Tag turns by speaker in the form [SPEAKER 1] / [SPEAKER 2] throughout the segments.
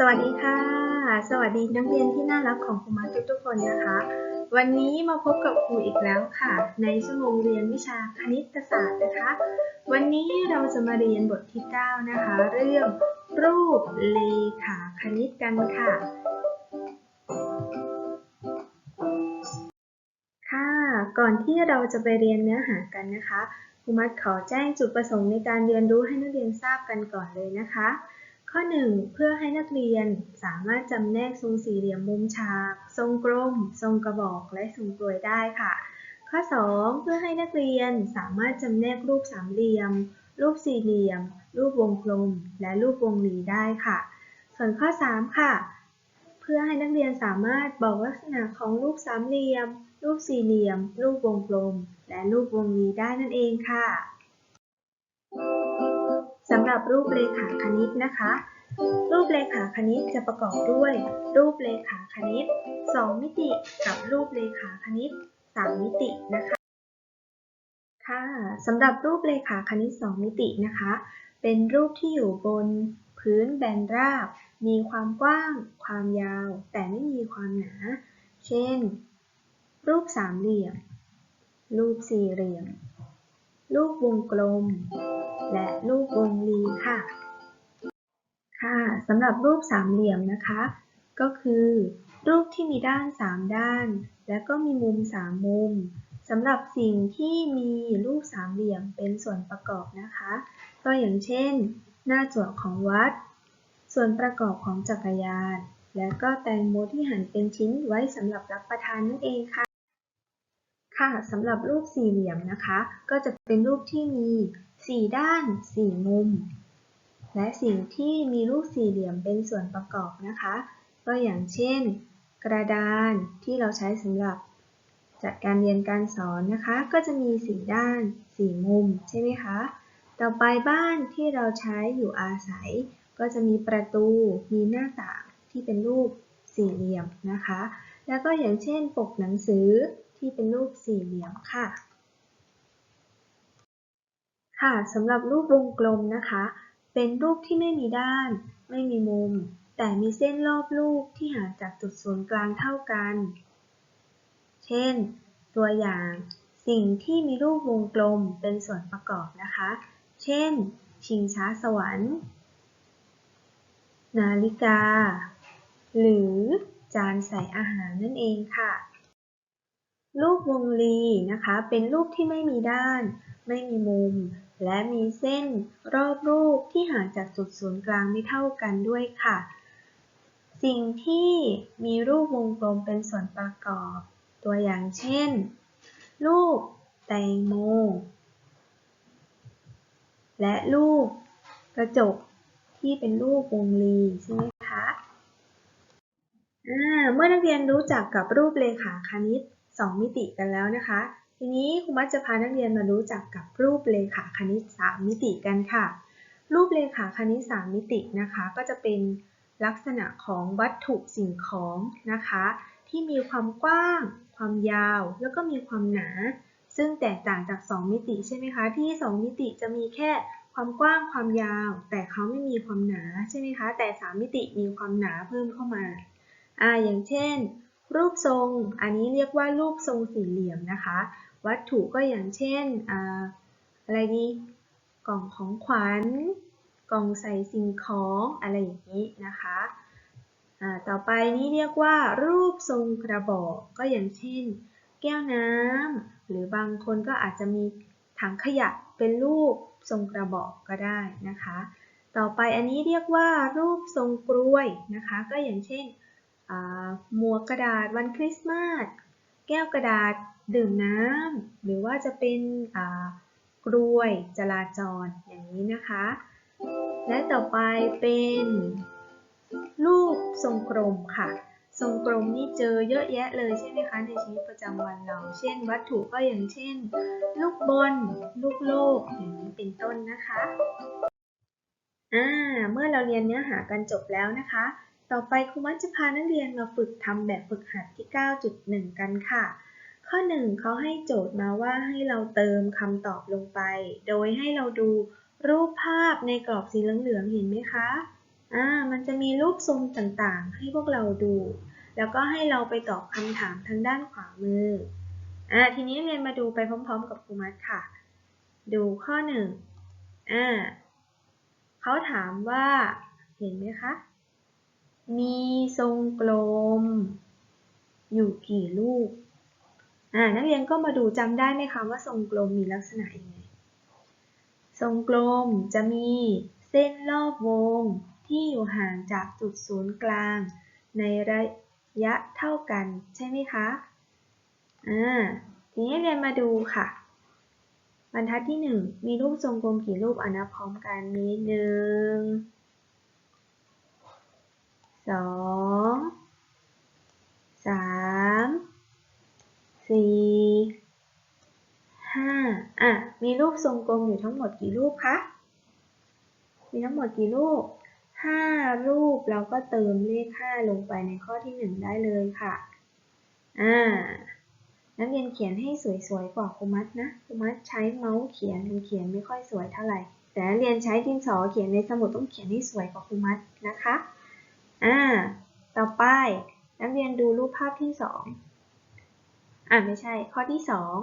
[SPEAKER 1] สวัสดีค่ะ สวัสดีนักเรียนที่น่ารักของครูมาทุกทุกคนนะคะ วันนี้มาพบกับครูอีกแล้วค่ะ ในชั่วโมงเรียนวิชาคณิตศาสตร์นะคะ วันนี้เราจะมาเรียนบทที่ 9 นะคะ เรื่องรูปเลขาคณิตกันค่ะ ค่ะ ก่อนที่เราจะไปเรียนเนื้อหากันนะคะครูมัดขอแจ้งจุดประสงค์ในการเรียนรู้ให้นักเรียนทราบกันก่อนเลยนะคะ ข้อ 1 เพื่อให้นักเรียนสามารถจำแนกทรงสี่เหลี่ยมมุมฉาก ทรงกลม ทรงกระบอก และทรงกลวยได้ค่ะ ข้อ 2 เพื่อให้นักเรียนสามารถจำแนกรูปสามเหลี่ยม รูปสี่เหลี่ยม รูปวงกลม และรูปวงรีได้ค่ะ ส่วนข้อ 3 ค่ะ เพื่อให้นักเรียนสามารถบอกลักษณะของรูปสามเหลี่ยม รูปสี่เหลี่ยม รูปวงกลม และรูปวงรีได้นั่นเองค่ะ สำหรับรูปเลขาคณิตนะคะ รูปเลขาคณิตจะประกอบด้วย รูปเลขาคณิต 2 มิติกับรูปเลขาคณิต 3 มิตินะคะ ค่ะสำหรับรูปเลขาคณิต 2 มิตินะคะ เป็นรูปที่อยู่บนพื้นแบนราบ มีความกว้าง ความยาว แต่ไม่มีความหนา เช่น รูปสามเหลี่ยม รูปสี่เหลี่ยม รูปวงกลม และรูปวงรีค่ะ ค่ะสำหรับรูปสามเหลี่ยมนะคะ ก็คือ รูปที่มีด้าน 3 ด้าน และก็มีมุม 3 มุมสำหรับสิ่งที่มีรูปสามเหลี่ยมเป็นส่วนประกอบนะคะ ก็อย่างเช่น หน้าจั่วของวัด ส่วนประกอบของจักรยาน และก็แตงโมที่หั่นเป็นชิ้นไว้สำหรับรับประทานนั่นเองค่ะ ค่ะสำหรับรูปสี่เหลี่ยมนะคะ ก็จะเป็นรูปที่มี4ด้าน4มุม และสิ่งที่มีรูปสี่เหลี่ยมเป็นส่วนประกอบนะคะ ก็อย่างเช่น กระดานที่เราใช้สำหรับจัดการเรียนการสอนนะคะ ก็จะมี4ด้าน4มุมใช่ไหมคะต่อไปบ้านที่เราใช้อยู่อาศัย ก็จะมีประตูมีหน้าต่างที่เป็นรูปสี่เหลี่ยมนะคะ แล้วก็อย่างเช่นปกหนังสือ ที่เป็นรูปสี่เหลี่ยมค่ะ ค่ะสำหรับรูปวงกลมนะคะ เป็นรูปที่ไม่มีด้าน ไม่มีมุม แต่มีเส้นรอบรูปที่ห่างจากจุดศูนย์กลางเท่ากัน เช่น ตัวอย่าง สิ่งที่มีรูปวงกลมเป็นส่วนประกอบนะคะ เช่น ชิงช้าสวรรค์ นาฬิกา หรือจานใส่อาหารนั่นเองค่ะ รูปวงรีนะคะ เป็นรูปที่ไม่มีด้าน ไม่มีมุม และมีเส้นรอบรูปที่ห่างจากจุดศูนย์กลางไม่เท่ากันด้วยค่ะ สิ่งที่มีรูปวงกลมเป็นส่วนประกอบ ตัวอย่างเช่น รูปแตงโม และรูปกระจกที่เป็นรูปวงรีใช่ไหมคะเมื่อนักเรียนรู้จักกับรูปเลขาคณิต 2 มิติกันแล้วนะคะ ทีนี้ครูมัดจะพานักเรียนมารู้จักกับรูปเลขาคณิต 3 มิติกันค่ะ รูปเลขาคณิต 3 มิตินะคะ ก็จะเป็นลักษณะของวัตถุสิ่งของนะคะ ที่มีความกว้าง ความยาว แล้วก็มีความหนา ซึ่งแตกต่างจาก 2 มิติใช่ไหมคะ ที่ 2 มิติจะมีแค่ความกว้างความยาว แต่เขาไม่มีความหนาใช่ไหมคะ แต่ 3 มิติมีความหนาเพิ่มเข้ามาอ่าอย่างเช่น รูปทรง อันนี้เรียกว่ารูปทรงสี่เหลี่ยมนะคะ วัตถุก็อย่างเช่นออะไรดี กล่องของขวัญ กล่องใส่สิ่งของอะไรอย่างนี้นะคะต่อไปนี้เรียกว่า รูปทรงกระบอกก็อย่างเช่น แก้วน้ำหรือบางคนก็อาจจะมีถังขยะเป็นรูปทรงกระบอกก็ได้นะคะ ต่อไปอันนี้เรียกว่า รูปทรงกล้วยนะคะ ก็อย่างเช่น หมวกกระดาษวันคริสต์มาส แก้วกระดาษดื่มน้ำ หรือว่าจะเป็นกลวยจราจรอย่างนี้นะคะ และต่อไปเป็นรูปทรงกลมค่ะ ทรงกลมนี่เจอเยอะแยะเลยใช่ไหมคะในชีวิตประจำวันเรา เช่น วัตถุก็อย่างเช่น ลูกบอลลูกโลกอย่างนี้เป็นต้นนะคะอ่าเมื่อเราเรียนเนื้อหากันจบแล้วนะคะ ต่อไปครูมัดจะพานักเรียนมาฝึกทำแบบฝึกหัดที่ 9.1 กันค่ะ ข้อ 1เขาให้โจทย์มาว่าให้เราเติมคำตอบลงไป โดยให้เราดูรูปภาพในกรอบสีเหลืองๆ เห็นไหมคะ อ่า มันจะมีรูปทรงต่างๆ ให้พวกเราดู แล้วก็ให้เราไปตอบคำถามทางด้านขวามือ อ่า ทีนี้เรียนมาดูไปพร้อมๆ กับครูมัดค่ะ ดูข้อหนึ่งอ่าเขาถามว่า เห็นไหมคะ มีทรงกลม อยู่กี่ลูก อ่า นักเรียนก็มาดูจำได้ไหมคะว่าทรงกลมมีลักษณะยังไง ทรงกลมจะมีเส้นรอบวงที่อยู่ห่างจากจุดศูนย์กลาง ในระยะเท่ากันใช่ไหมคะ อ่า ทีนี้เรียนมาดูค่ะ บรรทัดที่หนึ่งมีรูปทรงกลมกี่รูปอ่านับพร้อมกันมีหนึ่ง สองสามสี่ห้าอะ มีรูปทรงกลมอยู่ทั้งหมดกี่รูปคะ มีทั้งหมดกี่รูปห้ารูปเราก็เติมเลขห้าลงไปในข้อที่หนึ่งได้เลยค่ะ อ่า นักเรียนเขียนให้สวยๆกว่าครูมัดนะครูมัดใช้เมาส์เขียนเขียนไม่ค่อยสวยเท่าไหร่ แต่นักเรียนใช้ดินสอเขียนในสมุดต้องเขียนให้สวยกว่าครูมัดนะคะ อ่า ต่อไปนักเรียนดูรูปภาพที่สองอ่าไม่ใช่ ข้อที่สอง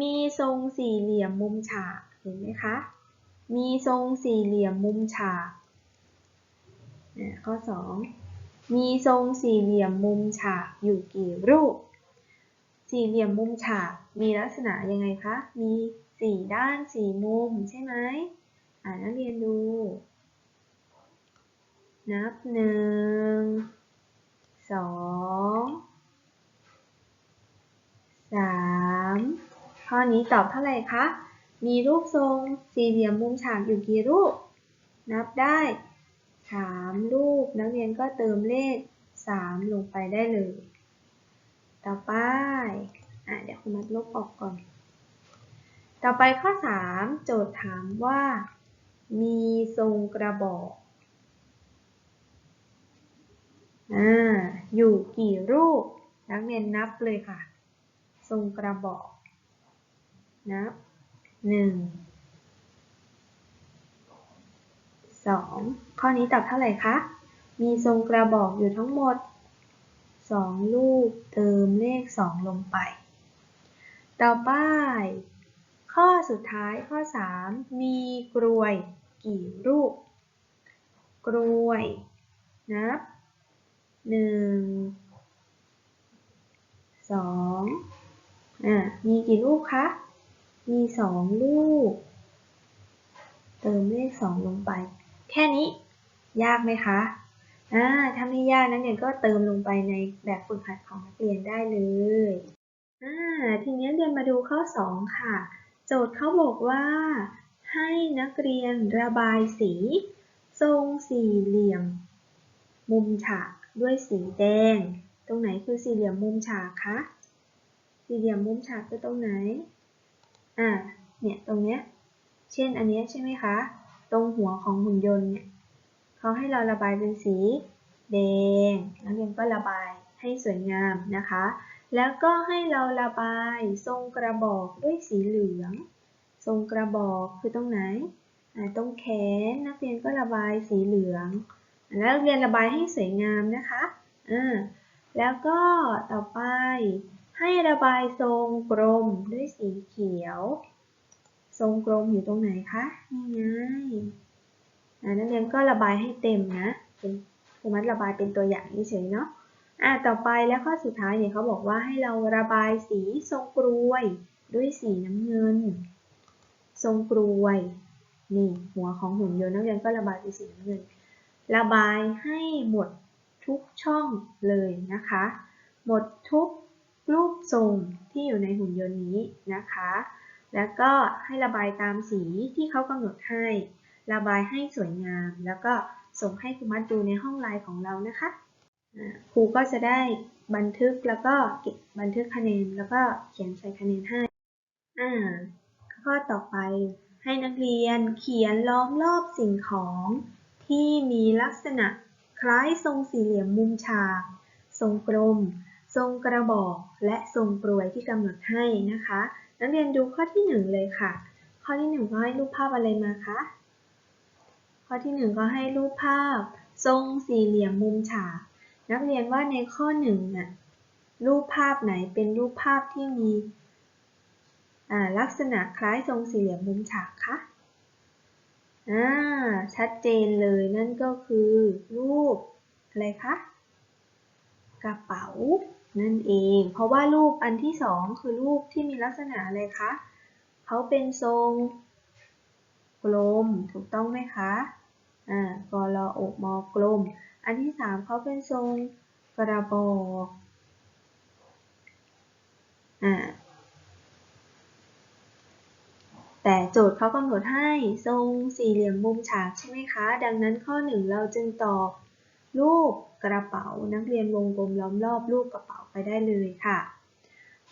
[SPEAKER 1] มีทรงสี่เหลี่ยมมุมฉาก เห็นไหมคะ มีทรงสี่เหลี่ยมมุมฉากอ่ข้อสองมีทรงสี่เหลี่ยมมุมฉากอยู่กี่รูป สี่เหลี่ยมมุมฉากมีลักษณะยังไงคะ มีสี่ด้านสี่มุมใช่ไหมอ่านักเรียนดู นับหนึ่งสองสามข้อนี้ตอบเท่าไหร่คะ มีรูปทรงสี่เหลี่ยมมุมฉากอยู่กี่รูป นับได้สามรูป นักเรียนก็เติมเลขสามลงไปได้เลย ต่อไปอะเดี๋ยวคุณมัดลบออกก่อน ต่อไปข้อ 3 โจทย์ถามว่า มีทรงกระบอก อ่าอยู่กี่รูป นักเรียนนับเลยค่ะ ทรงกระบอกนับหนึ่งสองข้อนี้ตอบเท่าไหร่คะ มีทรงกระบอกอยู่ทั้งหมด2ลูกเติมเลข2ลงไป ต่อไปข้อสุดท้ายข้อ 3 มีกรวยกี่รูปกรวยนับ หนึ่งสองอะมีกี่ลูกคะ มีสองลูก เติมเลขสองลงไป แค่นี้ ยากไหมคะอ่าถ้าไม่ยากนักเรียนก็เติมลงไปในแบบฝึกหัดของนักเรียนได้เลยอ่าทีนี้เรียนมาดูข้อ 2 ค่ะ โจทย์เขาบอกว่า ให้นักเรียนระบายสี ทรงสี่เหลี่ยม มุมฉาก ด้วยสีแดง ตรงไหนคือสี่เหลี่ยมมุมฉากคะ สี่เหลี่ยมมุมฉากคือตรงไหน อ่า เนี่ยตรงเนี้ย เช่นอันเนี้ยใช่ไหมคะ ตรงหัวของหุ่นยนต์เนี่ยเขาให้เราระบายเป็นสีแดง นักเรียนก็ระบายให้สวยงามนะคะ แล้วก็ให้เราระบายทรงกระบอกด้วยสีเหลือง ทรงกระบอกคือตรงไหน ตรงแขนนักเรียนก็ระบายสีเหลือง แล้วเรียนระบายให้สวยงามนะคะอ่าแล้วก็ต่อไปให้ระบายทรงกลมด้วยสีเขียว ทรงกลมอยู่ตรงไหนคะนี่ไงนักเรียนก็ระบายให้เต็มนะเป็นครูมัดระบายเป็นตัวอย่างเฉยๆเนาะอ่าต่อไปแล้วข้อสุดท้ายเนี่ยเขาบอกว่าให้เราระบายสีทรงกรวยด้วยสีน้ำเงิน ทรงกรวยนี่หัวของหุ่นยนต์นักเรียนก็ระบายเป็นสีน้ำเงิน ระบายให้หมดทุกช่องเลยนะคะ หมดทุกรูปทรงที่อยู่ในหุ่นยนต์นี้นะคะ แล้วก็ให้ระบายตามสีที่เขากำหนดให้ ระบายให้สวยงาม แล้วก็ส่งให้ครูมัดดูในห้องไลน์ของเรานะคะ ครูก็จะได้บันทึกแล้วก็เก็บบันทึกคะแนนแล้วก็เขียนใส่คะแนนให้อ่าข้อต่อไปให้นักเรียนเขียนล้อมรอบสิ่งของ ที่มีลักษณะคล้ายทรงสี่เหลี่ยมมุมฉาก ทรงกลม ทรงกระบอก และทรงกรวยที่กำหนดให้นะคะ นักเรียนดูข้อที่หนึ่งเลยค่ะ ข้อที่หนึ่งเขาให้รูปภาพอะไรมาคะ ข้อที่หนึ่งก็ให้รูปภาพ ทรงสี่เหลี่ยมมุมฉาก นักเรียนว่าในข้อหนึ่งน่ะ รูปภาพไหนเป็นรูปภาพที่มีลักษณะคล้ายทรงสี่เหลี่ยมมุมฉากคะ อ่า ชัดเจนเลยนั่นก็คือรูปอะไรคะ กระเป๋านั่นเอง เพราะว่ารูปอันที่สองคือรูปที่มีลักษณะอะไรคะ เขาเป็นทรงกลมถูกต้องไหมคะ อ่ากรออกมอกลม อันที่สามเขาเป็นทรงกระบอก อ่า แต่โจทย์เขากำหนดให้ทรงสี่เหลี่ยมมุมฉากใช่ไหมคะ ดังนั้นข้อหนึ่งเราจึงตอบรูปกระเป๋านักเรียนวงกลมล้อมรอบรูปกระเป๋าไปได้เลยค่ะ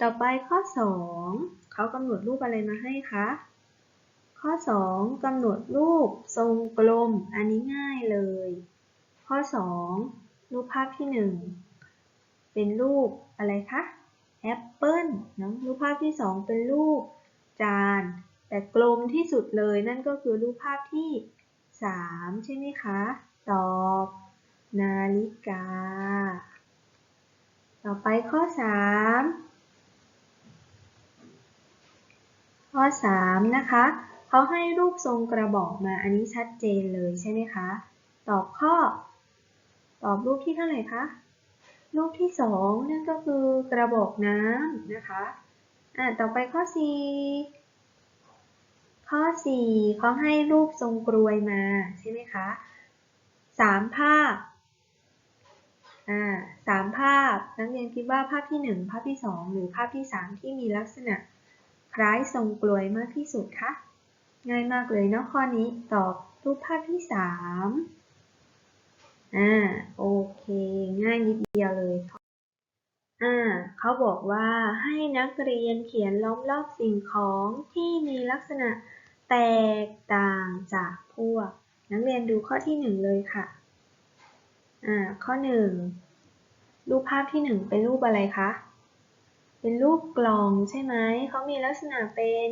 [SPEAKER 1] ต่อไปข้อ 2 เขากำหนดรูปอะไรมาให้คะข้อ 2กำหนดรูปทรงกลม อันนี้ง่ายเลย ข้อ 2 รูปภาพที่ 1 เป็นรูปอะไรคะแอปเปิลเนาะรูปภาพที่ 2 เป็นรูปจาน แต่กลมที่สุดเลยนั่นก็คือรูปภาพที่ 3 ใช่ไหมคะ ตอบ นาฬิกา ต่อไปข้อ 3 ข้อ 3 นะคะเขาให้รูปทรงกระบอกมาอันนี้ชัดเจนเลยใช่ไหมคะ ตอบข้อ ตอบรูปที่เท่าไหร่คะ รูปที่ 2 นั่นก็คือกระบอกน้ำนะคะ อ่าต่อไปข้อ 4 ข้อ 4เขาให้รูปทรงกรวยมาใช่ไหมคะสามภาพอ่าสามภาพนักเรียนคิดว่าภาพที่ 1 ภาพที่ 2 หรือภาพที่ 3 ที่มีลักษณะ คล้ายทรงกลวยมากที่สุดคะง่ายมากเลยเนาะข้อนี้ตอบรูปภาพที่3อ่าโอเค ง่ายนิดเดียวเลยอ่าเขาบอกว่าให้นักเรียนเขียนล้อมรอบสิ่งของที่มีลักษณะ แตกต่างจากพวก นักเรียนดูข้อที่ 1 เลยค่ะ อ่า ข้อ 1 รูปภาพที่ 1 เป็นรูปอะไรคะ เป็นรูปกล่องใช่ไหม เขามีลักษณะเป็น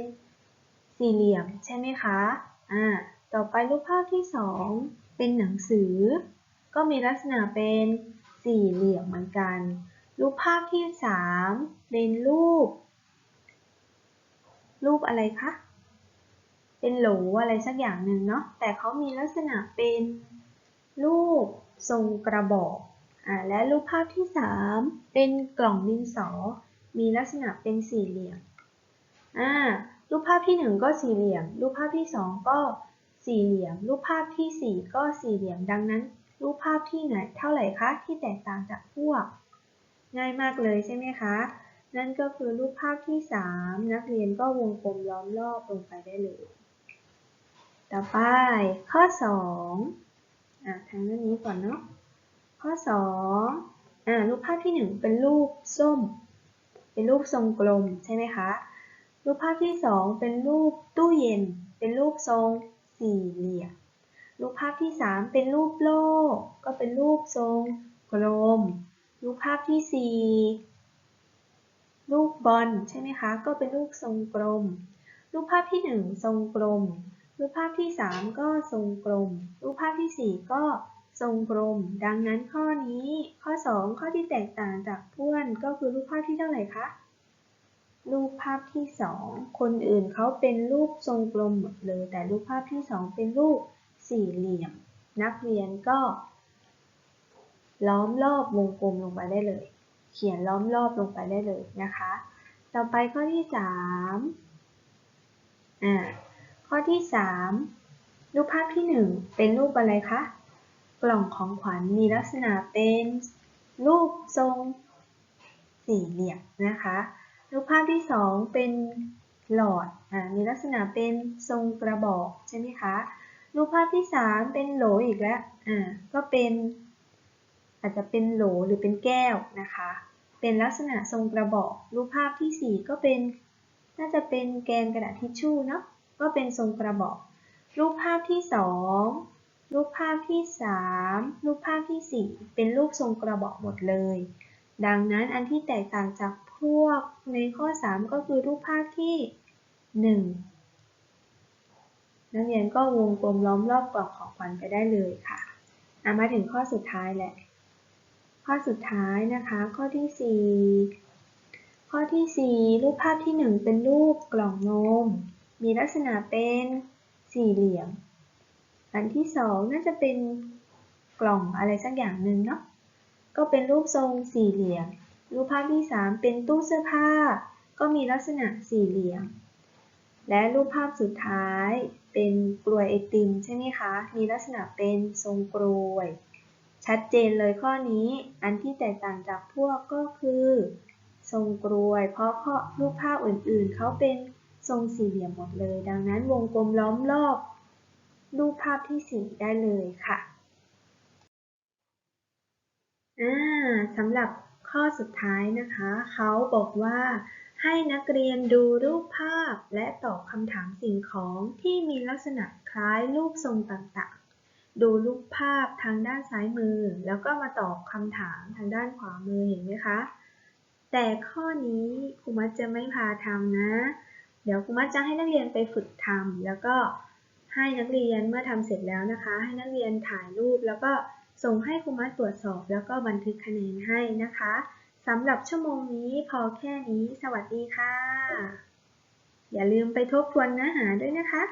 [SPEAKER 1] สี่เหลี่ยมใช่ไหมคะ อ่า ต่อไปรูปภาพที่ 2 เป็นหนังสือ ก็มีลักษณะเป็นสี่เหลี่ยมเหมือนกัน รูปภาพที่ 3 เป็นรูป รูปอะไรคะ เป็นโหลอะไรสักอย่างหนึ่งเนาะแต่เขามีลักษณะเป็นรูปทรงกระบอกอ่าและรูปภาพที่ 3 เป็นกล่องดินสอ มีลักษณะเป็นสี่เหลี่ยมอ่ารูปภาพที่ 1 ก็สี่เหลี่ยม รูปภาพที่ 2 ก็สี่เหลี่ยม รูปภาพทีสี่4 ก็สี่เหลี่ยมดังนั้น รูปภาพที่ไหนเท่าไหร่คะที่แตกต่างจากพวก ง่ายมากเลยใช่ไหมคะนั่นก็คือรูปภาพที่ 3 นักเรียนก็วงกลมล้อมรอบลงไปได้เลย ต่อไปข้อ2อะทางด้านนี้ก่อนเนาะ ข้อ2อ่ารูปภาพที่ 1 เป็นรูปส้ม เป็นรูปทรงกลมใช่ไหมคะ รูปภาพที่ 2 เป็นรูปตู้เย็น เป็นรูปทรงสี่เหลี่ยม รูปภาพที่ 3 เป็นรูปโลก ก็เป็นรูปทรงกลม รูปภาพที่ 4 รูปบอลใช่ไหมคะ ก็เป็นรูปทรงกลม รูปภาพที่ 1 ทรงกลม รูปภาพที่ 3 ก็ทรงกลม รูปภาพที่ 4 ก็ทรงกลม ดังนั้นข้อนี้ ข้อ 2 ข้อที่แตกต่างจากเพื่อนก็คือรูปภาพที่เท่าไหร่คะ รูปภาพที่ 2 คนอื่นเขาเป็นรูปทรงกลมหมดเลย แต่รูปภาพที่ 2 เป็นรูปสี่เหลี่ยม นักเรียนก็ ล้อมรอบวงกลมลงไปได้เลย เขียนล้อมรอบลงไปได้เลยนะคะ ต่อไปข้อที่ 3 อ่า ข้อที่ 3 รูปภาพที่ 1 เป็นรูปอะไรคะ กล่องของขวัญมีลักษณะเป็น รูปทรงสี่เหลี่ยมนะคะ รูปภาพที่ 2 เป็นหลอดอ่ามีลักษณะเป็นทรงกระบอกใช่ไหมคะ รูปภาพที่ 3 เป็นโหลอีกแล้วอ่าก็เป็น อาจจะเป็นโหลหรือเป็นแก้วนะคะ เป็นลักษณะทรงกระบอก รูปภาพที่ 4 ก็เป็น น่าจะเป็นแกนกระดาษทิชชู่เนาะ ก็เป็นทรงกระบอก รูปภาพที่ 2 รูปภาพที่ 3 รูปภาพที่ 4 เป็นรูปทรงกระบอกหมดเลย ดังนั้นอันที่แตกต่างจากพวกในข้อ 3 ก็คือรูปภาพที่ 1 นักเรียนก็วงกลมล้อมรอบกล่องของขวัญไปได้เลยค่ะอะมาถึงข้อสุดท้ายแหละ ข้อสุดท้ายนะคะ ข้อที่สี่ข้อที่สี่รูปภาพที่หนึ่งเป็นรูปกล่องนม มีลักษณะเป็นสี่เหลี่ยม อันที่สองน่าจะเป็นกล่องอะไรสักอย่างหนึ่งเนาะ ก็เป็นรูปทรงสี่เหลี่ยม รูปภาพที่สามเป็นตู้เสื้อผ้า ก็มีลักษณะสี่เหลี่ยม และรูปภาพสุดท้ายเป็นกลวยไอติมใช่ไหมคะ มีลักษณะเป็นทรงกลวย ชัดเจนเลยข้อนี้ อันที่แตกต่างจากพวกก็คือ ทรงกลวย เพราะข้อรูปภาพอื่นๆ เขาเป็น ทรงสี่เหลี่ยมหมดเลย ดังนั้นวงกลมล้อมรอบรูปภาพที่สี่ได้เลยค่ะสำหรับข้อสุดท้ายนะคะ เขาบอกว่าให้นักเรียนดูรูปภาพและตอบคำถามสิ่งของที่มีลักษณะคล้ายรูปทรงต่างๆ ดูรูปภาพทางด้านซ้ายมือ แล้วก็มาตอบคำถามทางด้านขวามือเห็นไหมคะ แต่ข้อนี้ครูมัดจะไม่พาทำนะ เดี๋ยวครูมัดจะให้นักเรียนไปฝึกทำแล้วก็ให้นักเรียนเมื่อทำเสร็จแล้วนะคะ ให้นักเรียนถ่ายรูป แล้วก็ส่งให้ครูมัดตรวจสอบแล้วก็บันทึกคะแนนให้นะคะสำหรับชั่วโมงนี้พอแค่นี้ สวัสดีค่ะ อย่าลืมไปทบทวนเนื้อหาด้วยนะคะ